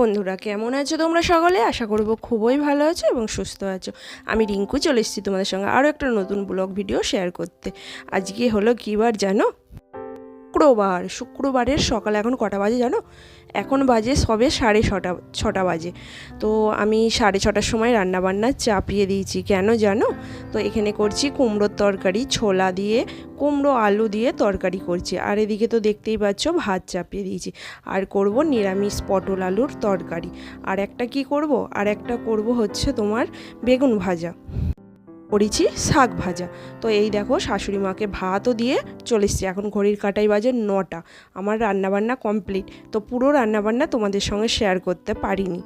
বন্ধুরা, কেমন আছো তোমরা সকলে? আশা করব খুবই ভালো আছো এবং সুস্থ আছো। আমি রিঙ্কু, চলে এসেছি তোমাদের সঙ্গে আরও একটা নতুন ব্লগ ভিডিও শেয়ার করতে। আজকে হলো কী বার জানো? শুক্রবার, শুক্রবারের সকাল এখন কটা বাজে জানো? এখন বাজে সবে সাড়ে ছটা ছটা বাজে। তো আমি সাড়ে ছটার সময় রান্নাবান্না চাপিয়ে দিয়েছি, কেন জানো? তো এখানে করছি কুমড়োর তরকারি, ছোলা দিয়ে, কুমড়ো আলু দিয়ে তরকারি করছি। আর এদিকে তো দেখতেই পাচ্ছ ভাত চাপিয়ে দিয়েছি। আর করব নিরামিষ পটল আলুর তরকারি। আর একটা কি করব? আর একটা করব হচ্ছে তোমার বেগুন ভাজা। করেছি শাক ভাজা। তো এই দেখো শাশুড়ি মাকে ভাতও দিয়ে চলে এসছি। এখন ঘড়ির কাটাই বাজে নটা। আমার রান্নাবান্না কমপ্লিট। তো পুরো রান্নাবান্না তোমাদের সঙ্গে শেয়ার করতে পারিনি।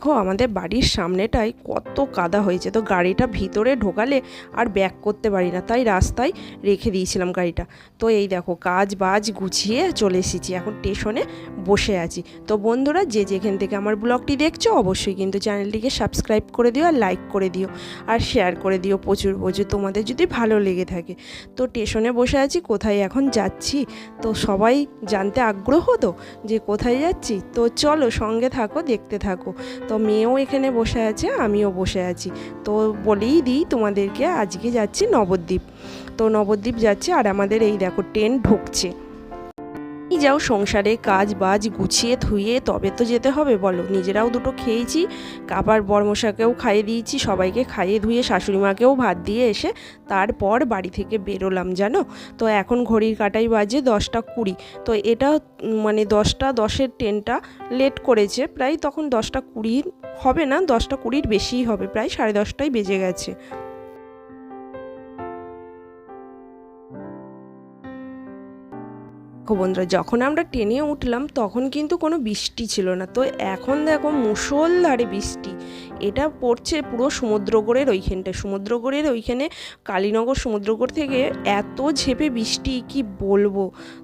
দেখো, আমাদের বাড়ির সামনেটায় কত কাদা হয়েছে। তো গাড়িটা ভিতরে ঢোকালে আর ব্যাক করতে পারি না, তাই রাস্তায় রেখে দিয়েছিলাম গাড়িটা। তো এই দেখো, কাজ বাজ গুছিয়ে চলে এসেছি, এখন স্টেশনে বসে আছি। তো বন্ধুরা, যে যেখান থেকে আমার ব্লগটি দেখছ, অবশ্যই কিন্তু চ্যানেলটিকে সাবস্ক্রাইব করে দিও আর লাইক করে দিও। আর শেয়ার করে দিও প্রচুর প্রচুর, তোমাদের যদি ভালো লেগে থাকে। তো স্টেশনে বসে আছি, কোথায় এখন যাচ্ছি? তো সবাই জানতে আগ্রহ তো যে কোথায় যাচ্ছি? তো চলো সঙ্গে থাকো, দেখতে থাকো। তো মেয়েও এখানে বসে আছে, আমিও বসে আছি। তো বলেই দিই তোমাদেরকে, আজকে যাচ্ছি নবদ্বীপ। তো নবদ্বীপ যাচ্ছে আর আমাদের এই দেখো ট্রেন ঢুকছে। যাও, সংসারে কাজ বাজ গুছিয়ে ধুয়ে তবে তো যেতে হবে, বলো। নিজেরাও দুটো খেয়েছি আবার বর্মশাকেও খাইয়ে দিয়েছি, সবাইকে খাইয়ে ধুয়ে শাশুড়ি মাকেও ভাত দিয়ে এসে তারপর বাড়ি থেকে বেরোলাম, জানো? তো এখন ঘড়ির কাটাই বাজে দশটা কুড়ি। তো এটা মানে দশটা দশের ট্রেনটা লেট করেছে, প্রায় তখন দশটা কুড়ি হবে না, দশটা কুড়ির বেশিই হবে, প্রায় সাড়ে দশটাই বেজে গেছে। বন্ধুরা, যখন আমরা ট্রেনে উঠলাম তখন কিন্তু কোনো বৃষ্টি ছিল না। তো এখন দেখো মুষলধারে বৃষ্টি। এটা পড়ছে পুরো সমুদ্রগড়ের ওইখানটায়। সমুদ্রগড়ের ওইখানে কালীনগর সমুদ্রগড় থেকে এত ঝেপে বৃষ্টি, কি বলব?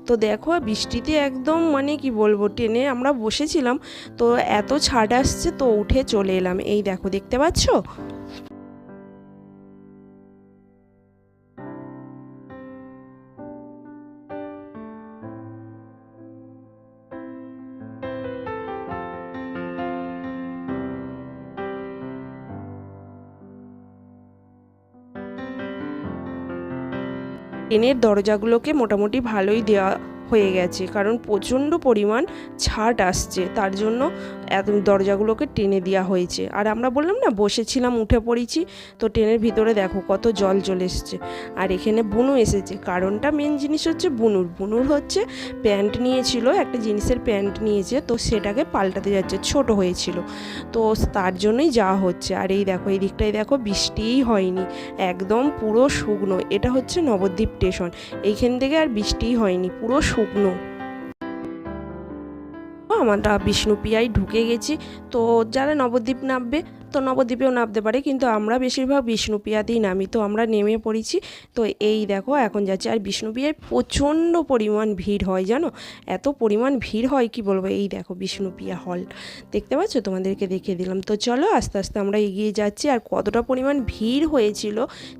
তো দেখো বৃষ্টিতে একদম মানে কি বলব, ট্রেনে আমরা বসেছিলাম তো এত ছাড় আসছে তো উঠে চলে এলাম। এই দেখো, দেখতে পাচ্ছ? ট্রেনের দরজাগুলোকে মোটামুটি ভালোই দেওয়া হয়ে গেছে, কারণ প্রচণ্ড পরিমাণ ছাট আসছে, তার জন্য দরজাগুলোকে টেনে দেওয়া হয়েছে। আর আমরা বললাম না, বসেছিলাম, উঠে পড়েছি, তো ট্রেনের ভিতরে দেখো কত জল চলে এসছে। আর এখানে বুনু এসেছে, কারণটা মেন জিনিস হচ্ছে বুনুর। বুনুর হচ্ছে প্যান্ট নিয়েছিল, একটা জিনিসের প্যান্ট নিয়েছে, তো সেটাকে পাল্টাতে যাচ্ছে, ছোট হয়েছিল। তো তার জন্যই যাওয়া হচ্ছে, আর এই দেখো, এই দিকটায় দেখো বৃষ্টিই হয়নি, একদম পুরো শুকনো, এটা হচ্ছে নবদ্বীপ স্টেশন। এইখান থেকে আর বৃষ্টিই হয়নি, পুরো শুকনো। আমরা বিষ্ণুপিয়ায় ঢুকে গেছি। তো যারা নবদ্বীপ নামবে তো নবদ্বীপেও নামতে পারে, কিন্তু আমরা বেশিরভাগ বিষ্ণুপিয়াতেই নামি, তো আমরা নেমে পড়েছি। তো এই দেখো, এখন যাচ্ছে, আর বিষ্ণুপিয়ায় প্রচণ্ড পরিমাণ ভিড় হয়, জানো? এত পরিমাণ ভিড় হয়, কি বলব? এই দেখো, বিষ্ণুপিয়া হল দেখতে পাচ্ছ? তোমাদেরকে দেখিয়ে দিলাম। তো চলো, আস্তে আস্তে আমরা এগিয়ে যাচ্ছি, আর কতটা পরিমাণ ভিড় হয়েছিল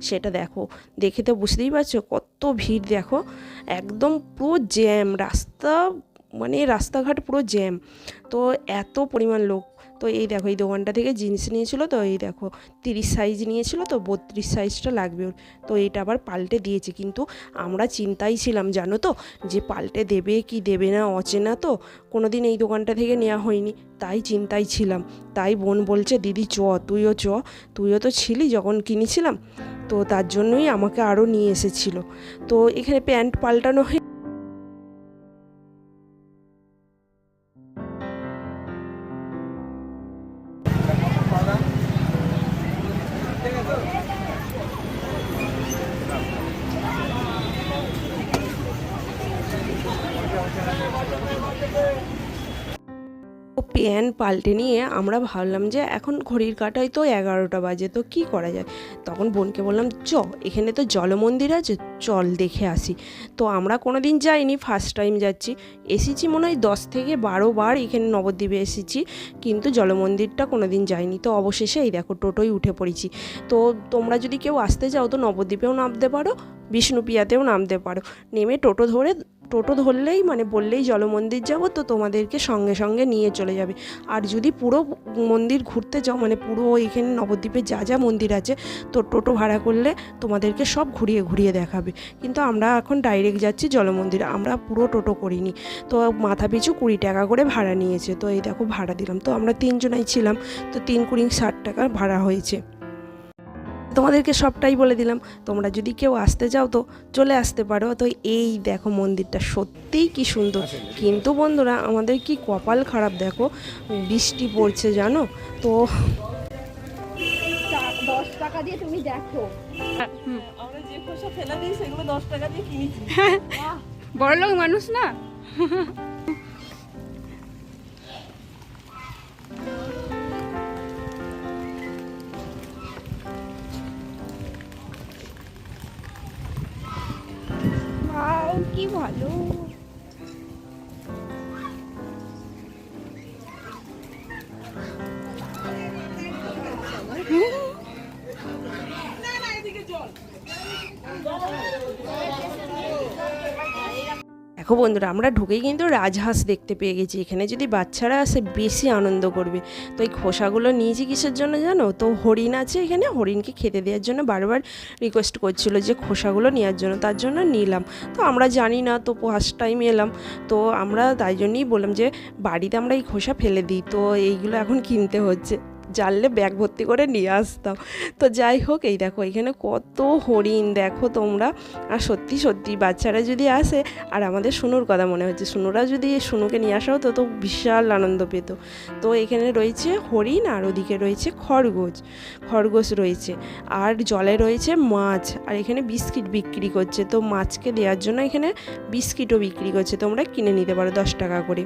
সেটা দেখো। দেখে তো বুঝতেই পারছ, কত ভিড়, দেখো। একদম পুরো জ্যাম রাস্তা মানে রাস্তাঘাট পুরো জ্যাম তো এত পরিমাণ লোক তো এই দেখো, এই দোকানটা থেকে জিন্স নিয়েছিল তো, এই দেখো, তিরিশ সাইজ নিয়েছিল তো, বত্রিশ সাইজটা লাগবে ওর। তো এটা আবার পাল্টে দিয়েছে, কিন্তু আমরা চিন্তাই ছিলাম, জানো তো, যে পাল্টে দেবে কি দেবে না, অচেনা তো কোনো দিন এই দোকানটা থেকে নেওয়া হয়নি, তাই চিন্তাই ছিলাম। তাই বোন বলছে, দিদি, চ, তুইও চ, তুইও তো ছিলি যখন কিনেছিলাম, তো তার জন্যই আমাকে আরও নিয়ে এসেছিল। তো এখানে প্যান্ট পাল্টানো হয়ে ও প্যান্ট পাল্টে নিয়ে আমরা ভাবলাম যে এখন ঘড়ির কাটায় তো এগারোটা বাজে, তো কি করা যায়? তখন বোনকে বললাম, চ, এখানে তো জলমন্দির আছে, চল দেখে আসি। তো আমরা কোনো দিন যাইনি ফার্স্ট টাইম যাচ্ছি। এসেছি মনে হয় দশ থেকে বারো বার এখানে নবদ্বীপে এসেছি, কিন্তু জলমন্দিরটা কোনো দিন যাইনি। তো অবশেষে এই দেখো টোটোই উঠে পড়েছি। তো তোমরা যদি কেউ আসতে চাও, তো নবদ্বীপেও নামতে পারো, বিষ্ণুপিয়াতেও নামতে পারো। নেমে টোটো ধরে টোটো ধরলেই মানে বললেই জলমন্দির যাব, তো তোমাদেরকে সঙ্গে সঙ্গে নিয়ে চলে যাবে। আর যদি পুরো মন্দির ঘুরতে যাও মানে পুরো এখানে নবদ্বীপে যা যা মন্দির আছে, তো টোটো ভাড়া করলে তোমাদেরকে সব ঘুরিয়ে ঘুরিয়ে দেখাবে। কিন্তু আমরা এখন ডাইরেক্ট যাচ্ছি জলমন্দির, আমরা পুরো টোটো করিনি। তো মাথা পিছু কুড়ি টাকা করে ভাড়া নিয়েছে, তো এই দেখো ভাড়া দিলাম। তো আমরা তিনজনাই ছিলাম, তো তিন কুড়ি ষাট টাকা ভাড়া হয়েছে। তোমাদেরকে সবটাই বলে দিলাম। তোমরা যদি কেউ আসতে চাও তো চলে আসতে পারো। তো এই দেখো মন্দিরটা সত্যিই কি সুন্দর। কিন্তু বন্ধুরা আমাদের কি কপাল খারাপ দেখো বৃষ্টি পড়ছে জানো? তো দশ টাকা দিয়ে তুমি দেখো। আমরা যে খোসা ফেলে দিই সেগুলো দশ টাকা দিয়ে কিনেছি। বড়লোক মানুষ না? কি ভালো দেখো বন্ধুরা, আমরা ঢুকেই কিন্তু রাজহাঁস দেখতে পেয়ে গেছি। এখানে যদি বাচ্চারা আসে, বেশি আনন্দ করবে। তো এই খোসাগুলো নিয়েছি কিসের জন্য জানো? তো হরিণ আছে এখানে, হরিণকে খেতে দেওয়ার জন্য বারবার রিকোয়েস্ট করছিল যে খোসাগুলো নেওয়ার জন্য, তার জন্য নিলাম। তো আমরা জানি না, তো ফার্স্ট টাইম এলাম। তো আমরা তাই জন্যই বললাম যে, বাড়িতে আমরা এই খোসা ফেলে দিই। তো এইগুলো এখন কিনতে হচ্ছে। জানলে ব্যাগ ভর্তি করে নিয়ে আসতাম। তো যাই হোক, এই দেখো, এখানে কত হরিণ, দেখো তোমরা। আর সত্যি সত্যি, বাচ্চারা যদি আসে, আর আমাদের শুনুর কথা মনে হচ্ছে শুনুরা যদি শুনুকে নিয়ে আসা হতো তো বিশাল আনন্দ পেত। তো এখানে রয়েছে হরিণ, আর ওদিকে রয়েছে খরগোশ খরগোশ রয়েছে। আর জলে রয়েছে মাছ, আর এখানে বিস্কিট বিক্রি করছে। তো মাছকে দেওয়ার জন্য এখানে বিস্কিটও বিক্রি করছে, তোমরা কিনে নিতে পারো দশ টাকা করে।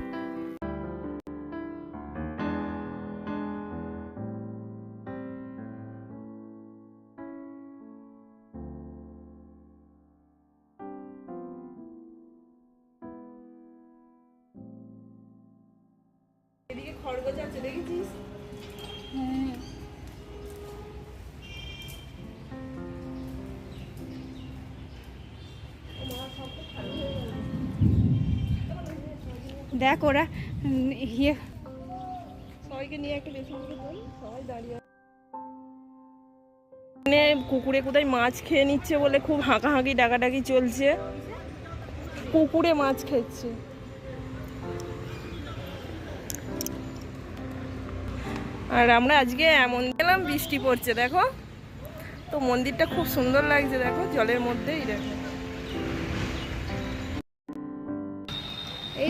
দেখ ওরা ইয়ে। সবাইকে নিয়ে একটা সবাই দাঁড়িয়ে কুকুরে কোথায় মাছ খেয়ে নিচ্ছে বলে খুব হাঁকাহাঁকি ডাকাডাকি চলছে। কুকুরে মাছ খেচ্ছে। আর আমরা আজকে এমন গেলাম, বৃষ্টি পড়ছে, দেখো। তো মন্দিরটা খুব সুন্দর লাগছে, দেখো, জলের মধ্যেই, দেখো।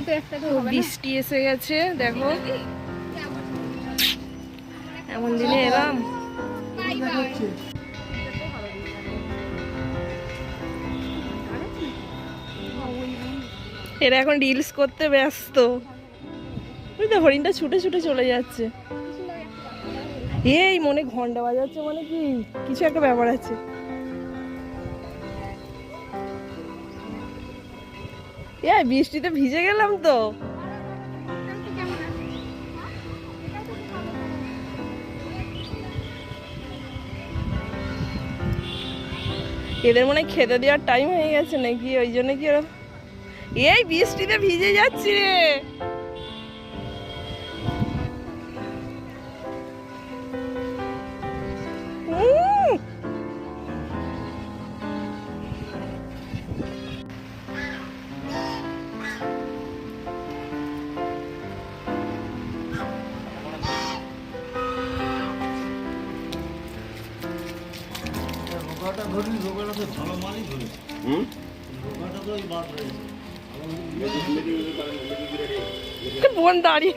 তো। বৃষ্টি এসে গেছে, দেখো। এমন দিনে এলাম। এরা এখন রিলস করতে ব্যস্ত। ওই তো হরিণটা ছুটে ছুটে চলে যাচ্ছে। এই মনে ঘণ্টা বাজাচ্ছে মানে কি? কিছু একটা ব্যাপার আছে। এই বৃষ্টিতে ভিজে গেলাম তো। এদের মনে খেতে দেওয়ার টাইম হয়ে গেছে নাকি? ওই জন্য কি এই বৃষ্টিতে ভিজে যাচ্ছি রে। বোন দাঁড়িয়ে।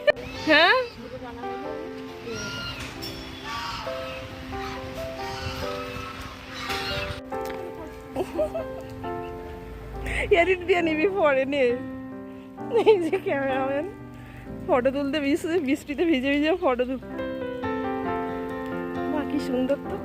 হ্যাঁ? এডিট দিয়ে নিবি পরে, নে। যে ক্যামেরাম্যান। ফটো তুলতে বৃষ্টি বৃষ্টিতে ভিজে ভিজে ফটো তুল বাকি সুন্দর তো।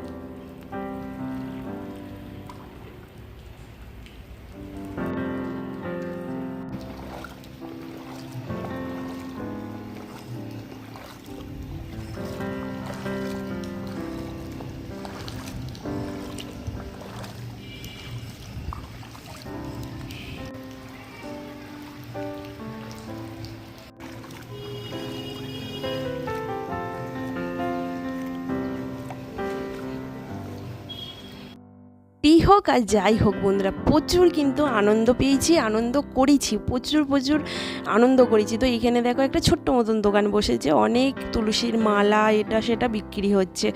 হোক আর যাই হোক বন্ধুরা, প্রচুর কিন্তু আনন্দ পেয়েছি, আনন্দ করেছি, প্রচুর প্রচুর আনন্দ করেছি। তো এখানে দেখো একটা ছোট্ট মতন দোকান বসেছে, অনেক তুলসীর মালা, এটা সেটা বিক্রি হচ্ছে।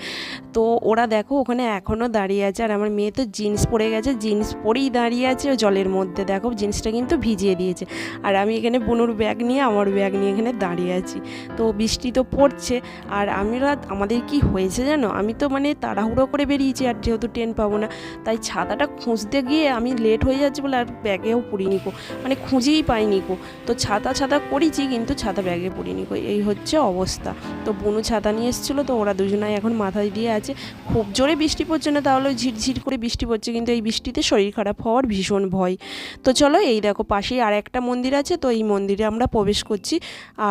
তো ওরা দেখো ওখানে এখনও দাঁড়িয়ে আছে। আর আমার মেয়ে তো জিন্স পরে গেছে জিন্স পরেই দাঁড়িয়ে আছে জলের মধ্যে। দেখো জিন্সটা কিন্তু ভিজিয়ে দিয়েছে। আর আমি এখানে বুনুর ব্যাগ নিয়ে, আমার ব্যাগ নিয়ে এখানে দাঁড়িয়ে আছি। তো বৃষ্টি তো পড়ছে। আর আমরা আমাদের কি হয়েছে জানো? আমি তো মানে তাড়াহুড়ো করে বেরিয়েছি আর যেহেতু ট্রেন পাবো না, তাই ছাতাটা খুঁজতে গিয়ে আমি লেট হয়ে যাচ্ছে বলে আর ব্যাগেও পড়িনি কো। মানে খুঁজেই পাইনি কো। তো ছাতা ছাতা করেছি কিন্তু ছাতা ব্যাগে পড়িনি কো। এই হচ্ছে অবস্থা। তো বুনু ছাতা নিয়ে এসেছিল, তো ওরা দুজনাই এখন মাথায় দিয়ে খুব জোরে বৃষ্টি পড়ছে না, তাহলে ঝিরঝির করে বৃষ্টি পড়ছে, কিন্তু এই বৃষ্টিতে শরীর খারাপ হওয়ার ভীষণ ভয়। তো চলো এই দেখো, পাশেই আর একটা মন্দির আছে, তো এই মন্দিরে আমরা প্রবেশ করছি।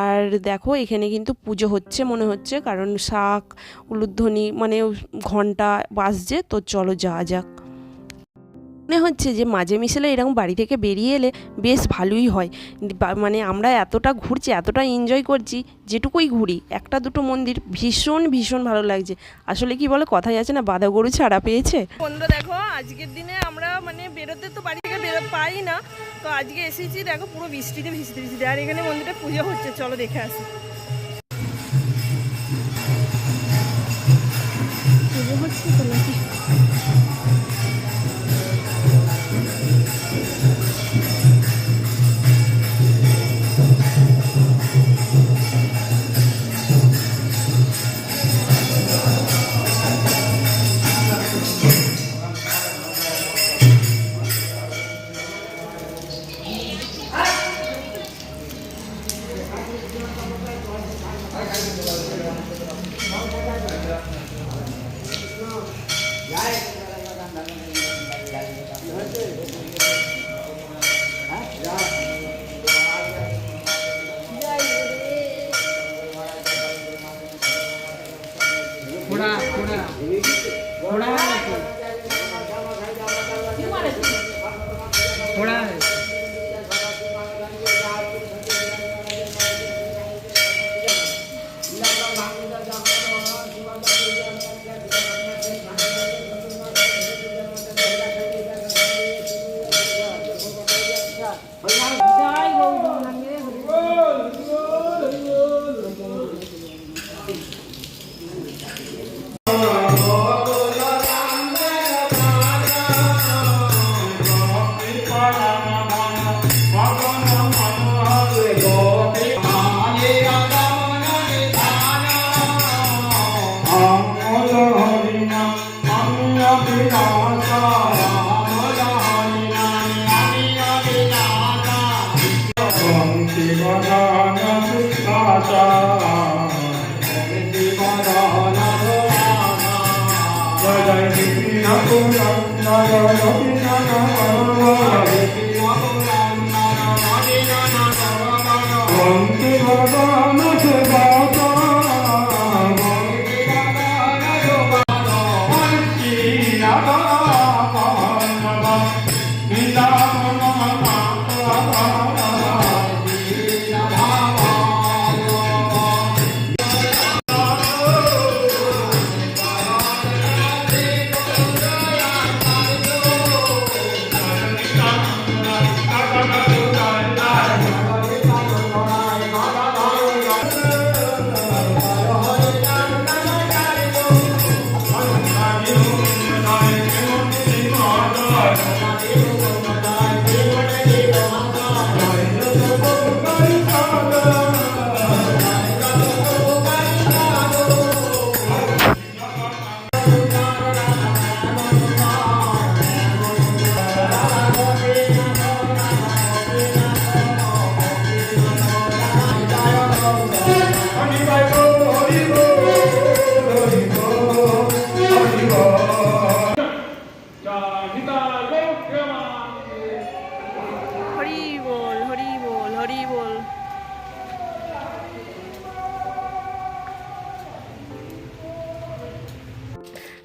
আর দেখো, এখানে কিন্তু পুজো হচ্ছে মনে হচ্ছে, কারণ শাক, উলুধ্বনি মানে ঘণ্টা বাজছে, তো চলো যাওয়া যাক। মনে হচ্ছে যে মাঝে মিশেলে এরকম বাড়ি থেকে বেরিয়ে এলে বেশ ভালোই হয়। বা- মানে আমরা এতটা ঘুরছি এতটা এনজয় করছি যেটুকুই ঘুরি একটা দুটো মন্দির ভীষণ ভীষণ ভালো লাগছে। আসলে কি বলে কথাই আছে না বাধা গরু ছাড়া পেয়েছে? বন্ধু দেখো আজকের দিনে আমরা মানে বেরোতে তো বাড়ি থেকে বেরো পাই না। তো আজকে এসেছি দেখো পুরো বৃষ্টিতে ভিজতে ভিজতে আর এখানে মন্দিরে পুজো হচ্ছে চলো দেখে আসি। পুজো হচ্ছে তো নাকি? ઘોડા ઘોડા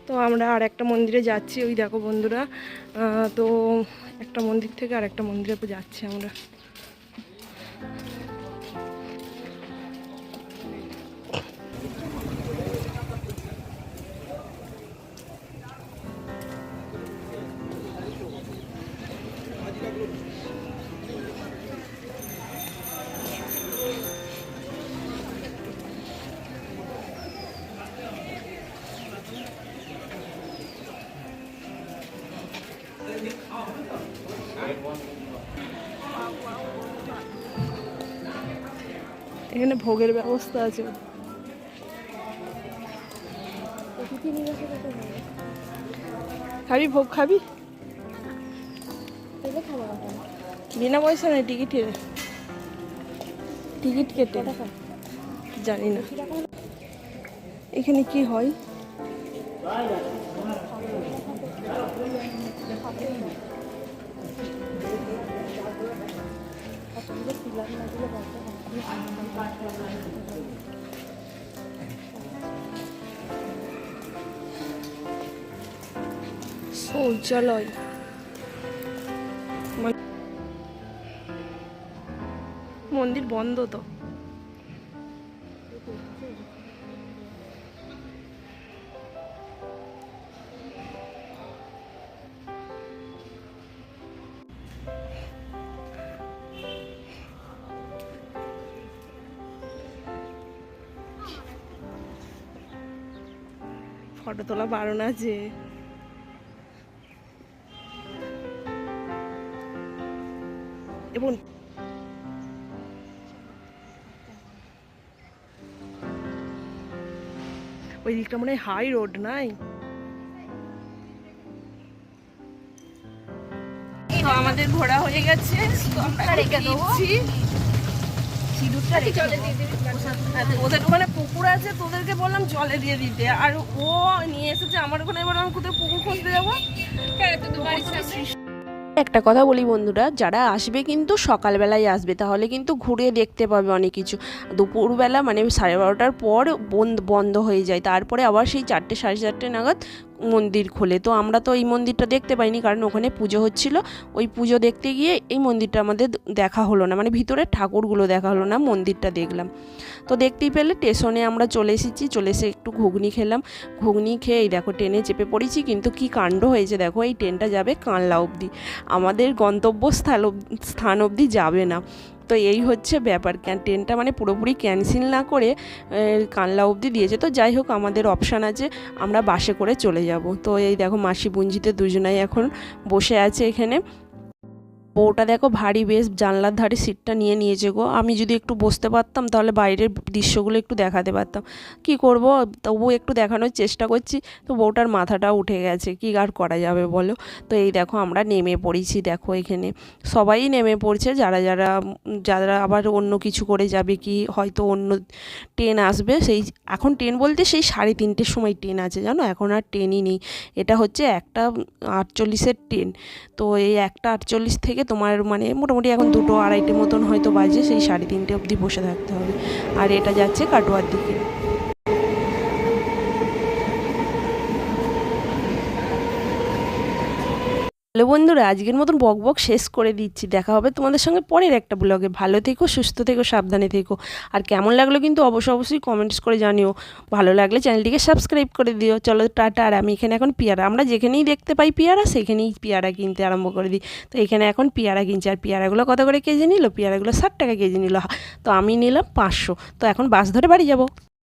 তো আমরা আর একটা মন্দিরে যাচ্ছি, ওই দেখো বন্ধুরা। তো একটা মন্দির থেকে আর একটা মন্দিরে যাচ্ছি আমরা। এখানে ভোগের ব্যবস্থা আছে। খাবি ভোগ খাবি? বিনা পয়সা নেই টিকিটের টিকিট কেটে। জানি না। এখানে কি হয়? শৌচালয়। মানে- মন্দির বন্ধ তো। ফটো তোলা বারণ আছে এবং ওই দিকটা মনে হয় হাই রোড নাই? তো আমাদের ঘোরা হয়ে গেছে তো আমরা হ্যাঁ, তো ওদের ওখানে পুকুর আছে তোদেরকে বললাম জলে দিয়ে দিতে। আর ও নিয়ে এসেছে আমার ওখানে এবার আমি পুকুর খুঁজতে যাব? একটা কথা বলি বন্ধুরা যারা আসবে কিন্তু সকালবেলায় আসবে তাহলে কিন্তু ঘুরে দেখতে পাবে অনেক কিছু। দুপুরবেলা মানে সাড়ে বারোটার পর বন্ধ বন্ধ হয়ে যায় তারপরে আবার সেই চারটে সাড়ে চারটে নাগাদ মন্দির খোলে। তো আমরা তো এই মন্দিরটা দেখতে পাইনি কারণ ওখানে পুজো হচ্ছিল। ওই পুজো দেখতে গিয়ে এই মন্দিরটা আমাদের দেখা হলো না। মানে ভিতরে ঠাকুরগুলো দেখা হলো না, মন্দিরটা দেখলাম। তো দেখতেই পেলে স্টেশনে আমরা চলে এসেছি, চলে এসে একটু ঘুগনি খেলাম। ঘুগনি খেয়ে এই দেখো ট্রেনে চেপে পড়েছি কিন্তু কি কাণ্ড হয়েছে দেখো, এই ট্রেনটা যাবে কানলা অবধি। আমাদের গন্তব্যস্থল স্থান অবধি যাবে না। তো এই হচ্ছে ব্যাপার। ট্রেনটা মানে পুরোপুরি ক্যান্সেল না করে কানলা অবধি দিয়েছে। তো যাই হোক, আমাদের অপশান আছে, আমরা বাসে করে চলে যাব। তো এই দেখো মাসি পুঞ্জিতে দুজনাই এখন বসে আছে এখানে। বউটা দেখো ভারী বেশ, জানলার ধারে সিটটা নিয়ে নিয়েছে গো। আমি যদি একটু বসতে পারতাম, তাহলে বাইরের দৃশ্যগুলো একটু দেখাতে পারতাম। কি করব? তবুও একটু দেখানোর চেষ্টা করছি, তো বউটার মাথাটা উঠে গেছে। কি আর করা যাবে বলো? তো এই দেখো আমরা নেমে পড়েছি দেখো এখানে। সবাই নেমে পড়ছে, যারা যারা যারা আবার অন্য কিছু করে যাবে কি, হয়তো অন্য ট্রেন আসবে। সেই, এখন ট্রেন বলতে সেই সাড়ে তিনটের সময় ট্রেন আছে, জানো? এখন আর ট্রেনই নেই। এটা হচ্ছে একটা আটচল্লিশের ট্রেন। তো এই একটা আটচল্লিশ থেকে তোমার মানে মোটামুটি এখন দুটো আড়াইটে মতন হয়তো বাজে, সেই সাড়ে তিনটে অবধি বসে থাকতে হবে। আর এটা যাচ্ছে কাটোয়ার দিকে। হ্যালো বন্ধুরা, আজকের মতন বক বক শেষ করে দিচ্ছি। দেখা হবে তোমাদের সঙ্গে পরের একটা ব্লগে। ভালো থেকো, সুস্থ থেকো, সাবধানে থেকো। আর কেমন লাগল কিন্তু অবশ্যই অবশ্যই কমেন্টস করে জানিও। ভালো লাগলে চ্যানেলটিকে সাবস্ক্রাইব করে দিও। চলো টাটা। আর আমি এখানে এখন পেয়ারা। আমরা যেখানেই দেখতে পাই পেয়ারা, সেখানেই পেয়ারা কিনতে আরম্ভ করে দিই। তো এখানে এখন পেয়ারা কিনছে। আর পেয়ারাগুলো কত করে কেজি নিল? পেয়ারাগুলো ষাট টাকা কেজি নিল। তো আমি নিলাম পাঁচশো। তো এখন বাস ধরে বাড়ি যাব।